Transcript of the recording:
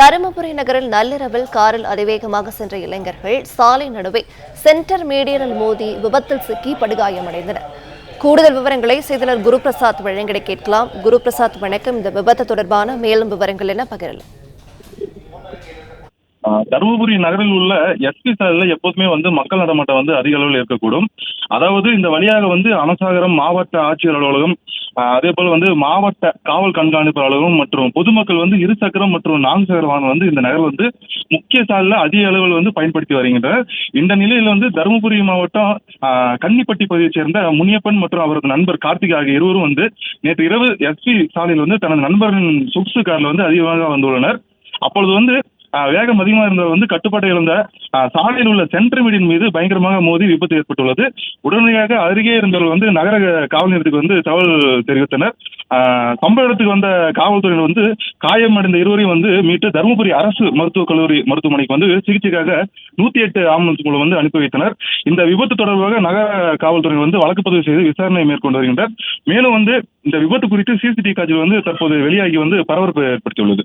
தருமபுரி நகரில் நள்ளிரவில் காரில் அதிவேகமாக சென்ற இளைஞர்கள் சாலை நடுவே சென்டர் மீடியனில் மோதி விபத்தில் சிக்கி படுகாயமடைந்தனர். கூடுதல் விவரங்களை செய்தியாளர் குருபிரசாத் வழங்கிட கேட்கலாம். குருபிரசாத் வணக்கம். இந்த விபத்து தொடர்பான மேலும் விவரங்கள் என பகிரலாம். தருமபுரி நகரில் உள்ள எஸ்பி சாலையில் எப்போதுமே வந்து மக்கள் நடமாட்டம் வந்து அதிக அளவில் இருக்கக்கூடும். அதாவது இந்த வழியாக வந்து அனசாகரம் மாவட்ட ஆட்சியர் அலுவலகம் அதே போல வந்து மாவட்ட காவல் கண்காணிப்பு அலுவலகம் மற்றும் பொதுமக்கள் வந்து இரு சக்கரம் மற்றும் நான்கு சக்கர வாகனம் வந்து இந்த நகர் வந்து முக்கிய சாலையில் அதிக அளவில் வந்து பயன்படுத்தி வருகின்றனர். இந்த நிலையில் வந்து தருமபுரி மாவட்டம் கன்னிப்பட்டி பகுதியைச் சேர்ந்த முனியப்பன் மற்றும் அவரது நண்பர் கார்த்திக் ஆகிய இருவரும் வந்து நேற்று இரவு எஸ்பி சாலையில் வந்து தனது நண்பரின் சுக்ஸு காரில் வந்து அதிகமாக வந்துள்ளனர். அப்பொழுது வந்து வேகம் அதிகமாக இருந்தவர் வந்து கட்டுப்பாட்டை இழந்த சாலையில் உள்ள சென்ட்ரு வீடின் மீது பயங்கரமாக மோதி விபத்து ஏற்பட்டுள்ளது. உடனடியாக அருகே இருந்தவர்கள் வந்து நகர காவல் நிலையத்துக்கு வந்து தகவல் தெரிவித்தனர். ஆஹ் சம்பவ இடத்துக்கு வந்த காவல்துறையினர் வந்து காயமடைந்த இருவரையும் வந்து மீட்டு தருமபுரி அரசு மருத்துவக் கல்லூரி மருத்துவமனைக்கு வந்து சிகிச்சைக்காக நூத்தி எட்டு ஆம்புலன்ஸ் மூலம் வந்து அனுப்பி வைத்தனர். இந்த விபத்து தொடர்பாக நகர காவல்துறையினர் வந்து வழக்கு பதிவு செய்து விசாரணை மேற்கொண்டு வருகின்றனர். மேலும் வந்து இந்த விபத்து குறித்து சிசிடிவி காட்சிகள் வந்து தற்போது வெளியாகி வந்து பரபரப்பு ஏற்படுத்தியுள்ளது.